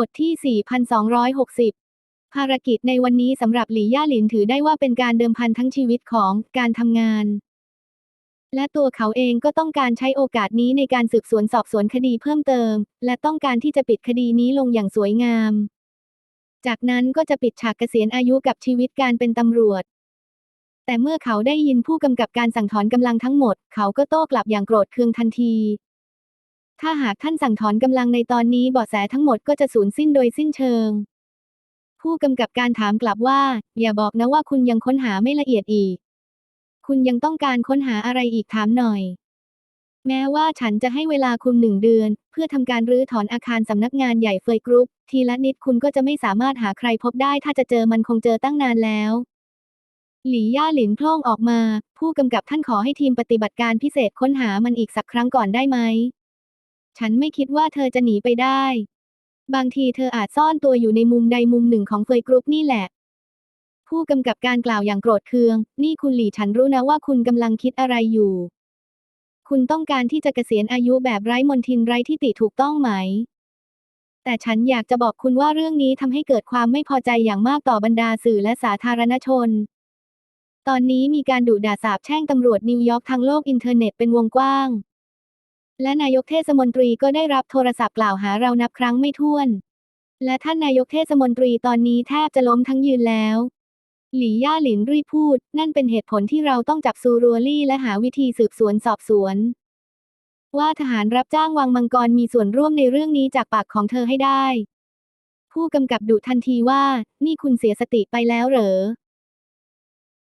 บทที่ 4,260 ภารกิจในวันนี้สำหรับหลี่ย่าหลินถือได้ว่าเป็นการเดิมพันทั้งชีวิตของการทำงาน และตัวเขาเองก็ต้องการใช้โอกาสนี้ในการสืบสวนสอบสวนคดีเพิ่มเติม และต้องการที่จะปิดคดีนี้ลงอย่างสวยงาม จากนั้นก็จะปิดฉากเกษียณอายุกับชีวิตการเป็นตำรวจ แต่เมื่อเขาได้ยินผู้กำกับการสั่งถอนกำลังทั้งหมด เขาก็โต้กลับอย่างโกรธเคืองทันที ถ้าหากท่านสั่งถอนกำลังในตอนนี้เบาะแสทั้งหมดก็จะสูญสิ้นโดยสิ้นเชิง ผู้กำกับการถามกลับว่า อย่าบอกนะว่าคุณยังค้นหาไม่ละเอียดอีก คุณยังต้องการค้นหาอะไรอีกถามหน่อย แม้ว่าฉันจะให้เวลาคุณหนึ่งเดือน เพื่อทำการรื้อถอนอาคารสำนักงานใหญ่เฟยกรุ๊ป ทีละนิดคุณก็จะไม่สามารถหาใครพบได้ ถ้าจะเจอมันคงเจอตั้งนานแล้วหลี่ย่าหลินพล่งออกมา ผู้กำกับท่านขอให้ทีมปฏิบัติการพิเศษค้นหามันอีกสักครั้งก่อนได้ไหม ฉันไม่คิดว่าเธอจะหนีไปได้ บางทีเธออาจซ่อนตัวอยู่ในมุมใดมุมหนึ่งของเฟยกรุ๊ปนี่แหละ ผู้กำกับการกล่าวอย่างโกรธเคือง นี่คุณหลี่ฉันรู้นะว่าคุณกำลังคิดอะไรอยู่ คุณต้องการที่จะเกษียณอายุแบบไร้มนทินไร้ที่ติถูกต้องไหม แต่ฉันอยากจะบอกคุณว่าเรื่องนี้ทำให้เกิดความไม่พอใจอย่างมากต่อบรรดาสื่อและสาธารณชนตอนนี้มีการดุด่าสาบแช่งตำรวจนิวยอร์กทางโลกอินเทอร์เน็ตเป็นวงกว้าง และนายกเทศมนตรีก็ได้รับโทรศัพท์กล่าวหาเรานับครั้งไม่ถ้วน และท่านนายกเทศมนตรีตอนนี้แทบจะล้มทั้งยืนแล้ว หลี่ย่าหลินรีพูด นั่นเป็นเหตุผลที่เราต้องจับซูรัวลี่และหาวิธีสืบสวนสอบสวน ว่าทหารรับจ้างวังมังกรมีส่วนร่วมในเรื่องนี้จากปากของเธอให้ได้ ผู้กำกับดุทันทีว่า นี่คุณเสียสติไปแล้วเหรอ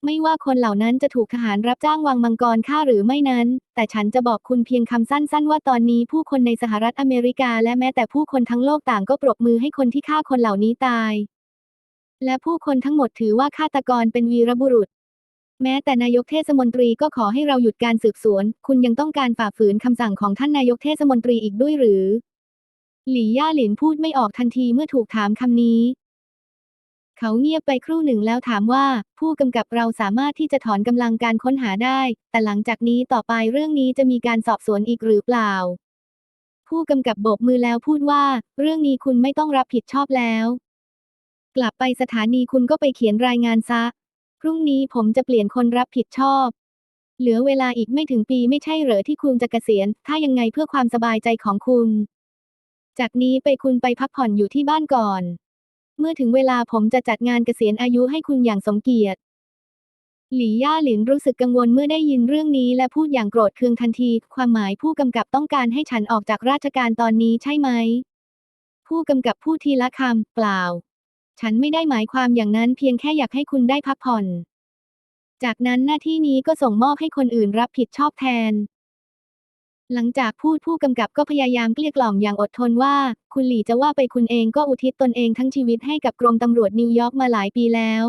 ไม่ว่าคนเหล่านั้นจะถูกทหารรับจ้างวังมังกรฆ่าหรือไม่นั้น แต่ฉันจะบอกคุณเพียงคำสั้นๆ ว่าตอนนี้ผู้คนในสหรัฐอเมริกาและแม้แต่ผู้คนทั้งโลกต่างก็ปรบมือให้คนที่ฆ่าคนเหล่านี้ตาย และผู้คนทั้งหมดถือว่าฆาตกรเป็นวีรบุรุษ แม้แต่นายกเทศมนตรีก็ขอให้เราหยุดการสืบสวน คุณยังต้องการฝ่าฝืนคำสั่งของท่านนายกเทศมนตรีอีกด้วยหรือ หลี่ย่าหลินพูดไม่ออกทันทีเมื่อถูกถามคำนี้ เขาเงียบไปครู่หนึ่งแล้วถามว่า ผู้กำกับเราสามารถที่จะถอนกำลังการค้นหาได้ แต่หลังจากนี้ต่อไปเรื่องนี้จะมีการสอบสวนอีกหรือเปล่า ผู้กำกับโบกมือแล้วพูดว่า เรื่องนี้คุณไม่ต้องรับผิดชอบแล้ว กลับไปสถานีคุณก็ไปเขียนรายงานซะ พรุ่งนี้ผมจะเปลี่ยนคนรับผิดชอบ เหลือเวลาอีกไม่ถึงปีไม่ใช่เหรอที่คุณจะเกษียณ ถ้ายังไงเพื่อความสบายใจของคุณ จากนี้ไปคุณไปพักผ่อนอยู่ที่บ้านก่อน เมื่อถึงเวลาผมจะจัดงานเกษียณอายุให้คุณอย่างสมเกียรติ หลี่ย่าหลินรู้สึกกังวลเมื่อได้ยินเรื่องนี้และพูดอย่างโกรธเคืองทันที ความหมายผู้กำกับต้องการให้ฉันออกจากราชการตอนนี้ใช่ไหม ผู้กำกับพูดทีละคำเปล่า ฉันไม่ได้หมายความอย่างนั้นเพียงแค่อยากให้คุณได้พักผ่อน จากนั้นหน้าที่นี้ก็ส่งมอบให้คนอื่นรับผิดชอบแทน หลังจากพูดผู้กำกับก็พยายามเกลี้ยกล่อมอย่างอดทนว่า คุณหลี่จะว่าไปคุณเองก็อุทิศตนเองทั้งชีวิตให้กับกรมตำรวจนิวยอร์กมาหลายปีแล้ว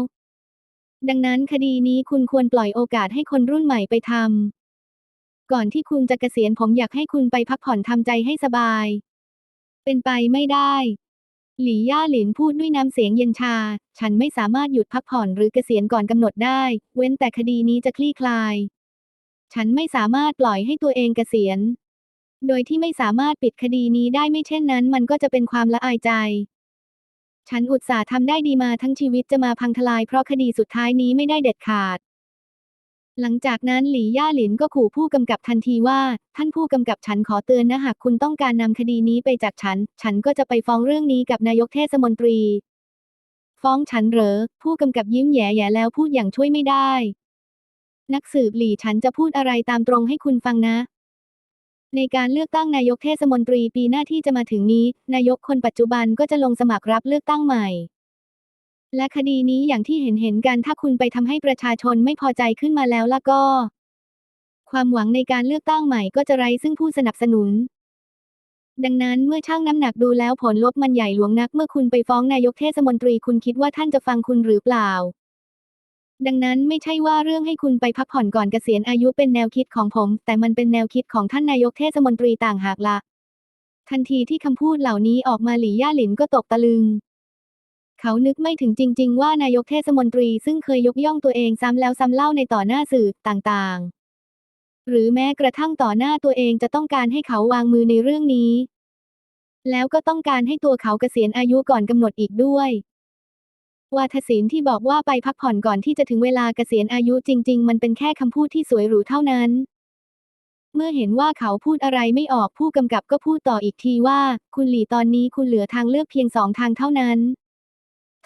ดังนั้นคดีนี้คุณควรปล่อยโอกาสให้คนรุ่นใหม่ไปทำก่อนที่คุณจะเกษียณผมอยากให้คุณไปพักผ่อนทำใจให้สบาย เป็นไปไม่ได้ หลี่ย่าหลินพูดด้วยน้ำเสียงเย็นชา ฉันไม่สามารถหยุดพักผ่อนหรือเกษียณก่อนกำหนดได้ เว้นแต่คดีนี้จะคลี่คลาย ฉันไม่สามารถปล่อยให้ตัวเองเกษียณ โดยที่ไม่สามารถปิดคดีนี้ได้ไม่เช่นนั้น มันก็จะเป็นความละอายใจ ฉันอุตส่าห์ทำได้ดีมาทั้งชีวิตจะมาพังทลายเพราะคดีสุดท้ายนี้ไม่ได้เด็ดขาด หลังจากนั้นหลี่ย่าหลินก็ขู่ผู้กำกับทันทีว่า ท่านผู้กำกับฉันขอเตือนนะหากคุณต้องการนำคดีนี้ไปจากฉัน ฉันก็จะไปฟ้องเรื่องนี้กับนายกเทศมนตรี ฟ้องฉันเหรอ ผู้กำกับยิ้มแย่ๆแล้วพูดอย่างช่วยไม่ได้ นักสืบหลี่ฉันจะพูดอะไรตามตรงให้คุณฟังนะ ในการเลือกตั้งนายกเทศมนตรีปีหน้าที่จะมาถึงนี้ นายกคนปัจจุบันก็จะลงสมัครรับเลือกตั้งใหม่ และคดีนี้อย่างที่เห็นเห็นกันถ้าคุณไปทำให้ประชาชนไม่พอใจขึ้นมาแล้วล่ะก็ ความหวังในการเลือกตั้งใหม่ก็จะไร้ซึ่งผู้สนับสนุนดังนั้นเมื่อช่างน้ำหนักดูแล้วผลลบมันใหญ่หลวงนัก เมื่อคุณไปฟ้องนายกเทศมนตรีคุณคิดว่าท่านจะฟังคุณหรือเปล่า ดังนั้นไม่ใช่ว่าเรื่องให้คุณไปพักผ่อนก่อนเกษียณอายุเป็นแนวคิดของผม แต่มันเป็นแนวคิดของท่านนายกเทศมนตรีต่างหากละ ทันทีที่คำพูดเหล่านี้ออกมาหลี่ย่าหลินก็ตกตะลึง เขานึกไม่ถึงจริง ๆ ว่านายกเทศมนตรีซึ่งเคยยกย่องตัวเองซ้ำแล้วซ้ำเล่าในต่อหน้าสื่อต่างๆ หรือแม้กระทั่งต่อหน้าตัวเองจะต้องการให้เขาวางมือในเรื่องนี้ แล้วก็ต้องการให้ตัวเขาเกษียณอายุก่อนกำหนดอีกด้วย วาทศิลป์ที่บอกว่าไปพักผ่อนก่อนที่จะถึงเวลาเกษียณอายุจริง ๆ มันเป็นแค่คำพูดที่สวยหรูเท่านั้น เมื่อเห็นว่าเขาพูดอะไรไม่ออกผู้กำกับก็พูดต่ออีกทีว่า คุณหลี่ตอนนี้คุณเหลือทางเลือกเพียงสองทางเท่านั้น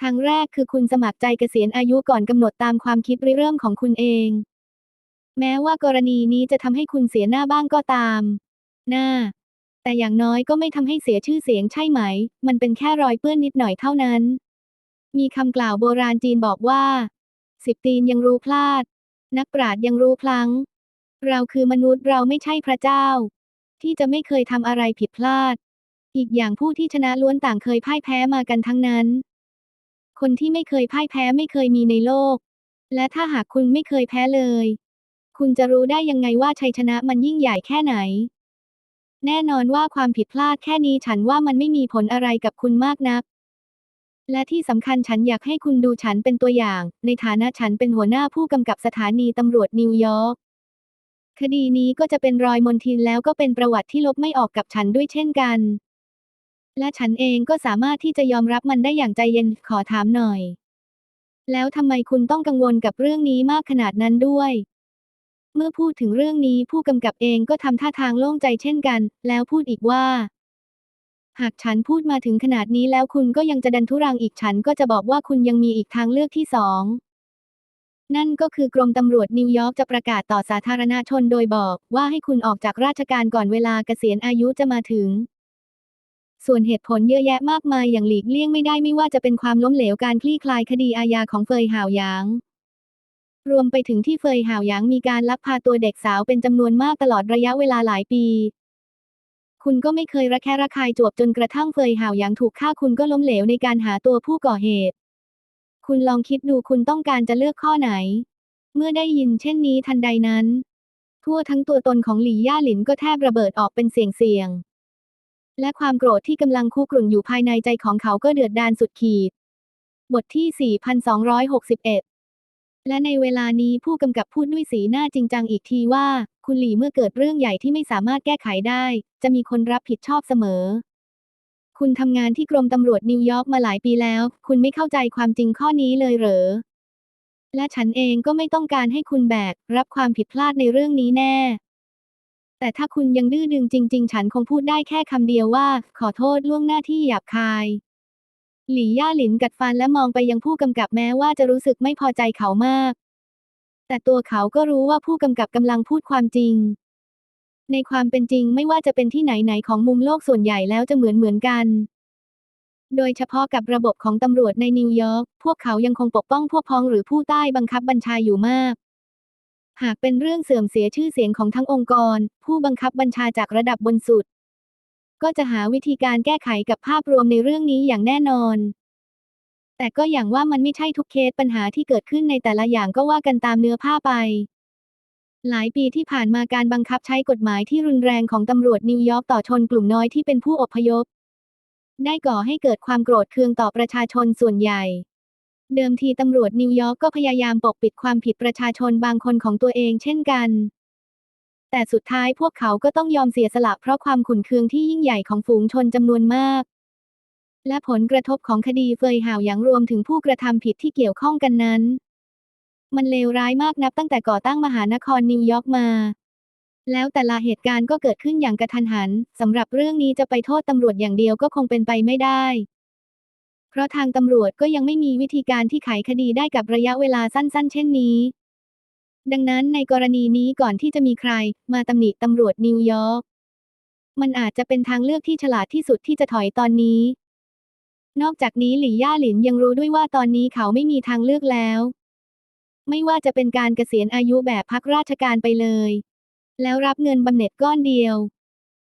ทางแรกคือคุณสมัครใจเกษียณอายุก่อนกำหนดตามความคิดริเริ่มของคุณเอง แม้ว่ากรณีนี้จะทำให้คุณเสียหน้าบ้างก็ตาม หน้า แต่อย่างน้อยก็ไม่ทำให้เสียชื่อเสียงใช่ไหม มันเป็นแค่รอยเปื้อนนิดหน่อยเท่านั้น มีคำกล่าวโบราณจีนบอกว่า สิบตีนยังรู้พลาด นักปราชญ์ยังรู้พลั้ง เราคือมนุษย์เราไม่ใช่พระเจ้า ที่จะไม่เคยทำอะไรผิดพลาด อีกอย่างผู้ที่ชนะล้วนต่างเคยพ่ายแพ้มากันทั้งนั้น คนที่ไม่เคยพ่ายแพ้ไม่เคยมีในโลก และถ้าหากคุณไม่เคยแพ้เลย คุณจะรู้ได้ยังไงว่าชัยชนะมันยิ่งใหญ่แค่ไหน แน่นอนว่าความผิดพลาดแค่นี้ฉันว่ามันไม่มีผลอะไรกับคุณมากนัก และที่สำคัญฉันอยากให้คุณดูฉันเป็นตัวอย่าง ในฐานะฉันเป็นหัวหน้าผู้กำกับสถานีตำรวจนิวยอร์กคดีนี้ก็จะเป็นรอยมนทินแล้วก็เป็นประวัติที่ลบไม่ออกกับฉันด้วยเช่นกัน และฉันเองก็สามารถที่จะยอมรับมันได้อย่างใจเย็นขอถามหน่อย แล้วทำไมคุณต้องกังวลกับเรื่องนี้มากขนาดนั้นด้วย เมื่อพูดถึงเรื่องนี้ผู้กำกับเองก็ทำท่าทางโล่งใจเช่นกัน แล้วพูดอีกว่า หากฉันพูดมาถึงขนาดนี้แล้วคุณก็ยังจะดันทุรังอีกฉันก็จะบอกว่าคุณยังมีอีกทางเลือกที่สอง นั่นก็คือกรมตำรวจนิวยอร์กจะประกาศต่อสาธารณชนโดยบอกว่าให้คุณออกจากราชการก่อนเวลาเกษียณอายุจะมาถึง ส่วนเหตุผลเยอะแยะมากมายอย่างหลีกเลี่ยงไม่ได้ไม่ว่าจะเป็นความล้มเหลวการคลี่คลายคดีอาญาของเฟยห่าวยางรวมไปถึงที่เฟยห่าวยางมีการลักพาตัวเด็กสาวเป็นจำนวนมากตลอดระยะเวลาหลายปี คุณก็ไม่เคยระแคะระคายจวบจนกระทั่งเฟยห่าวหยางถูกฆ่าคุณก็ล้มเหลวในการหาตัวผู้ก่อเหตุ คุณลองคิดดูคุณต้องการจะเลือกข้อไหน เมื่อได้ยินเช่นนี้ทันใดนั้น ทั่วทั้งตัวตนของหลี่ย่าหลินก็แทบระเบิดออกเป็นเสียงเสียงๆและความโกรธที่กำลังคุกรุ่นอยู่ภายในใจของเขาก็เดือดดาลสุดขีด บทที่ 4261 และในเวลานี้ผู้กำกับพูดด้วยสีหน้าจริงจังอีกทีว่า คุณหลี่เมื่อเกิดเรื่องใหญ่ที่ไม่สามารถแก้ไขได้ จะมีคนรับผิดชอบเสมอ คุณทำงานที่กรมตำรวจนิวยอร์กมาหลายปีแล้ว คุณไม่เข้าใจความจริงข้อนี้เลยเหรอ และฉันเองก็ไม่ต้องการให้คุณแบก รับความผิดพลาดในเรื่องนี้แน่ แต่ถ้าคุณยังดื้อดึงจริง ๆ ฉันคงพูดได้แค่คำเดียวว่า ขอโทษล่วงหน้าที่หยาบคายหลี่ย่าหลินกัดฟันและมองไปยังผู้กำกับแม้ว่าจะรู้สึกไม่พอใจเขามาก แต่ตัวเขาก็รู้ว่าผู้กำกับกำลังพูดความจริง ในความเป็นจริงไม่ว่าจะเป็นที่ไหนๆของมุมโลกส่วนใหญ่แล้วจะเหมือนเหมือนกัน โดยเฉพาะกับระบบของตำรวจในนิวยอร์กพวกเขายังคงปกป้องพวกพ้องหรือผู้ใต้บังคับบัญชาอยู่มาก หากเป็นเรื่องเสื่อมเสียชื่อเสียงของทั้งองค์กร ผู้บังคับบัญชาจากระดับบนสุด ก็จะหาวิธีการแก้ไขกับภาพรวมในเรื่องนี้อย่างแน่นอน แต่ก็อย่างว่ามันไม่ใช่ทุกเคสปัญหาที่เกิดขึ้นในแต่ละอย่างก็ว่ากันตามเนื้อผ้าไป หลายปีที่ผ่านมาการบังคับใช้กฎหมายที่รุนแรงของตำรวจนิวยอร์กต่อชนกลุ่มน้อยที่เป็นผู้อพยพ ได้ก่อให้เกิดความโกรธเคืองต่อประชาชนส่วนใหญ่ เดิมทีตำรวจนิวยอร์กก็พยายามปกปิดความผิดประชาชนบางคนของตัวเองเช่นกันแต่สุดท้ายพวกเขาก็ต้องยอมเสียสละเพราะความขุ่นเคืองที่ยิ่งใหญ่ของฝูงชนจำนวนมาก และผลกระทบของคดีเฟยห่าวหยางรวมถึงผู้กระทำผิดที่เกี่ยวข้องกันนั้น มันเลวร้ายมากนับตั้งแต่ก่อตั้งมหานครนิวยอร์กมา แล้วแต่ละเหตุการณ์ก็เกิดขึ้นอย่างกระทันหันสำหรับเรื่องนี้จะไปโทษตำรวจอย่างเดียวก็คงเป็นไปไม่ได้ เพราะทางตำรวจก็ยังไม่มีวิธีการที่ไขคดีได้กับระยะเวลาสั้น ๆ เช่นนี้ ดังนั้นในกรณีนี้ก่อนที่จะมีใคร มาตำหนิตำรวจนิวยอร์กมันอาจจะเป็นทางเลือกที่ฉลาดที่สุดที่จะถอยตอนนี้ นอกจากนี้หลี่ย่าหลินยังรู้ด้วยว่าตอนนี้เขาไม่มีทางเลือกแล้ว ไม่ว่าจะเป็นการเกษียณอายุแบบพักราชการไปเลย แล้วรับเงินบำเหน็จก้อนเดียว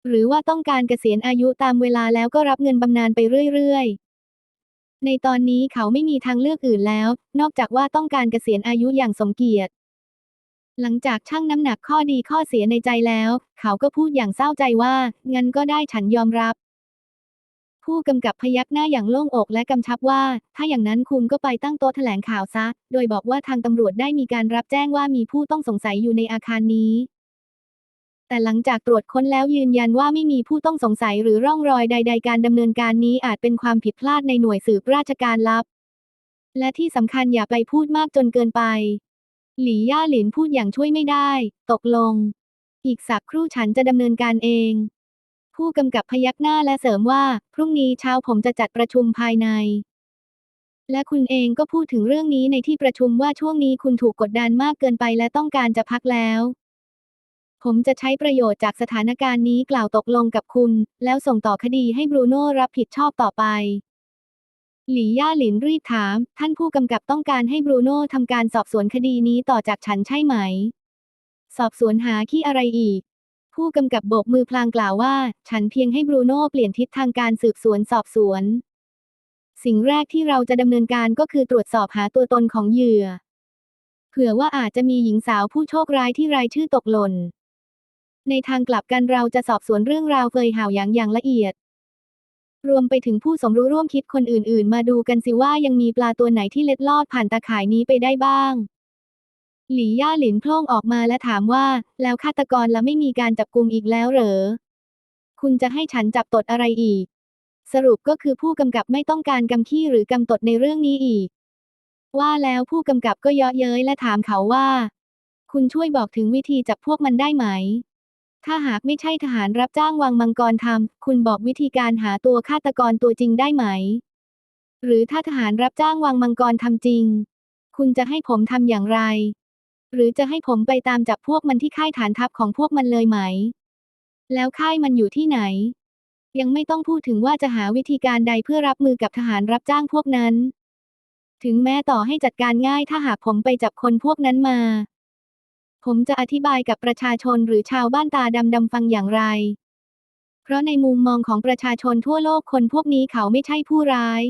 หรือว่าต้องการเกษียณอายุตามเวลาแล้วก็รับเงินบำนาญไปเรื่อยๆ ในตอนนี้เขาไม่มีทางเลือกอื่นแล้ว นอกจากว่าต้องการเกษียณอายุอย่างสมเกียรติ หลังจากชั่งน้ำหนักข้อดีข้อเสียในใจแล้ว เขาก็พูดอย่างเศร้าใจว่างั้นก็ได้ฉันยอมรับ ผู้กำกับพยักหน้าอย่างโล่งอกและกำชับว่า ถ้าอย่างนั้นคุณก็ไปตั้งโต๊ะแถลงข่าวซะ โดยบอกว่าทางตำรวจได้มีการรับแจ้งว่ามีผู้ต้องสงสัยอยู่ในอาคารนี้ แต่หลังจากตรวจค้นแล้วยืนยันว่าไม่มีผู้ต้องสงสัยหรือร่องรอยใด ๆ การดำเนินการนี้อาจเป็นความผิดพลาดในหน่วยสืบราชการลับ และที่สำคัญอย่าไปพูดมากจนเกินไป หลี่ย่าหลินพูดอย่างช่วยไม่ได้ ตกลง อีกสักครู่ฉันจะดำเนินการเอง ผู้กำกับพยักหน้าและเสริมว่า พรุ่งนี้เช้าผมจะจัดประชุมภายใน และคุณเองก็พูดถึงเรื่องนี้ในที่ประชุมว่าช่วงนี้คุณถูกกดดันมากเกินไปและต้องการจะพักแล้ว ผมจะใช้ประโยชน์จากสถานการณ์นี้กล่าวตกลงกับคุณ แล้วส่งต่อคดีให้บรูโน่รับผิดชอบต่อไปหลี่ย่าหลินรีบถาม ท่านผู้กำกับต้องการให้บรูโน่ทำการสอบสวนคดีนี้ต่อจากฉันใช่ไหม สอบสวนหาขี้อะไรอีก ผู้กำกับโบกมือพลางกล่าวว่า ฉันเพียงให้บรูโน่เปลี่ยนทิศทางการสืบสวนสอบสวน สิ่งแรกที่เราจะดำเนินการก็คือตรวจสอบหาตัวตนของเหยื่อ เผื่อว่าอาจจะมีหญิงสาวผู้โชคร้ายที่รายชื่อตกหล่น ในทางกลับกันเราจะสอบสวนเรื่องราวเฟยห่าวหยางอย่างละเอียด รวมไปถึงผู้สมรู้ร่วมคิดคนอื่น ๆ มาดูกันสิว่ายังมีปลาตัวไหนที่เล็ดลอดผ่านตาข่ายนี้ไปได้บ้าง หลี่ย่าหลินโพล่งออกมาและถามว่า แล้วฆาตกรละไม่มีการจับกุมอีกแล้วเหรอ คุณจะให้ฉันจับตดอะไรอีก สรุปก็คือผู้กำกับไม่ต้องการกำขี้หรือกำตดในเรื่องนี้อีก ว่าแล้วผู้กำกับก็เยาะเย้ยและถามเขาว่า คุณช่วยบอกถึงวิธีจับพวกมันได้ไหม ถ้าหากไม่ใช่ทหารรับจ้างวางมังกรทำคุณบอกวิธีการหาตัวฆาตกรตัวจริงได้ไหม หรือถ้าทหารรับจ้างวางมังกรทำจริง คุณจะให้ผมทำอย่างไร หรือจะให้ผมไปตามจับพวกมันที่ค่ายฐานทัพของพวกมันเลยไหม แล้วค่ายมันอยู่ที่ไหน ยังไม่ต้องพูดถึงว่าจะหาวิธีการใดเพื่อรับมือกับทหารรับจ้างพวกนั้น ถึงแม้ต่อให้จัดการง่ายถ้าหากผมไปจับคนพวกนั้นมา ผมจะอธิบายกับประชาชนหรือชาวบ้านตาดำๆฟังอย่างไร เพราะในมุมมองของประชาชนทั่วโลกคนพวกนี้เขาไม่ใช่ผู้ร้าย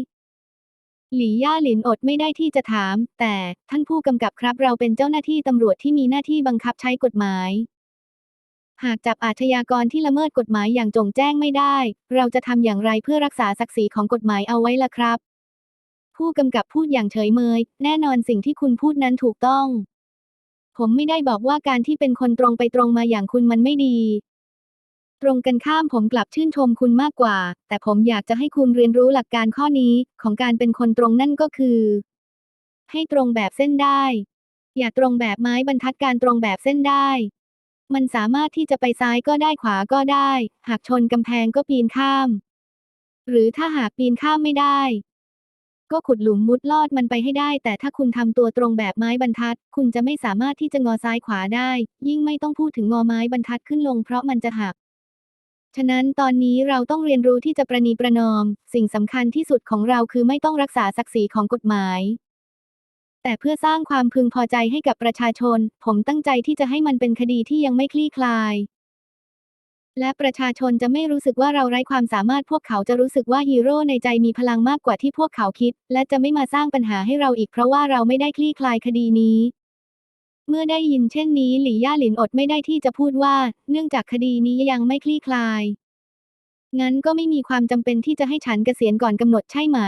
หลี่ย่าหลินอดไม่ได้ที่จะถาม แต่ท่านผู้กำกับครับเราเป็นเจ้าหน้าที่ตำรวจที่มีหน้าที่บังคับใช้กฎหมาย หากจับอาชญากรที่ละเมิดกฎหมายอย่างจงแจ้งไม่ได้ เราจะทำอย่างไรเพื่อรักษาศักดิ์ศรีของกฎหมายเอาไว้ล่ะครับ ผู้กำกับพูดอย่างเฉยเมย แน่นอนสิ่งที่คุณพูดนั้นถูกต้อง ผมไม่ได้บอกว่าการที่เป็นคนตรงไปตรงมาอย่างคุณมันไม่ดี ตรงกันข้ามผมกลับชื่นชมคุณมากกว่า แต่ผมอยากจะให้คุณเรียนรู้หลักการข้อนี้ของการเป็นคนตรงนั่นก็คือ ให้ตรงแบบเส้นได้ อย่าตรงแบบไม้บรรทัดการตรงแบบเส้นได้ มันสามารถที่จะไปซ้ายก็ได้ขวาก็ได้ หากชนกำแพงก็ปีนข้าม หรือถ้าหากปีนข้ามไม่ได้ ก็ขุดหลุมมุดลอดมันไปให้ได้ แต่ถ้าคุณทำตัวตรงแบบไม้บรรทัด คุณจะไม่สามารถที่จะงอซ้ายขวาได้ ยิ่งไม่ต้องพูดถึงงอไม้บรรทัดขึ้นลงเพราะมันจะหัก ฉะนั้นตอนนี้เราต้องเรียนรู้ที่จะประนีประนอม สิ่งสำคัญที่สุดของเราคือไม่ต้องรักษาศักดิ์ศรีของกฎหมาย แต่เพื่อสร้างความพึงพอใจให้กับประชาชน ผมตั้งใจที่จะให้มันเป็นคดีที่ยังไม่คลี่คลาย และประชาชนจะไม่รู้สึกว่าเราไร้ความสามารถพวกเขาจะรู้สึกว่าฮีโร่ในใจมีพลังมากกว่าที่พวกเขาคิด และจะไม่มาสร้างปัญหาให้เราอีกเพราะว่าเราไม่ได้คลี่คลายคดีนี้ เมื่อได้ยินเช่นนี้หลี่ย่าหลินอดไม่ได้ที่จะพูดว่า เนื่องจากคดีนี้ยังไม่คลี่คลาย งั้นก็ไม่มีความจำเป็นที่จะให้ฉันเกษียณก่อนกำหนดใช่ไหม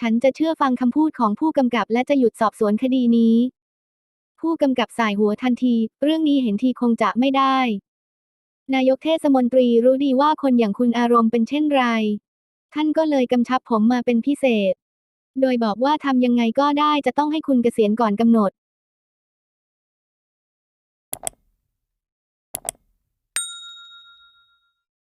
ฉันจะเชื่อฟังคำพูดของผู้กำกับและจะหยุดสอบสวนคดีนี้ ผู้กำกับสายหัวทันที เรื่องนี้เห็นทีคงจะไม่ได้ นายกเทศมนตรีรู้ดีว่าคนอย่างคุณอารมณ์เป็นเช่นไร ท่านก็เลยกำชับผมมาเป็นพิเศษ โดยบอกว่าทำยังไงก็ได้จะต้องให้คุณเกษียณก่อนกำหนด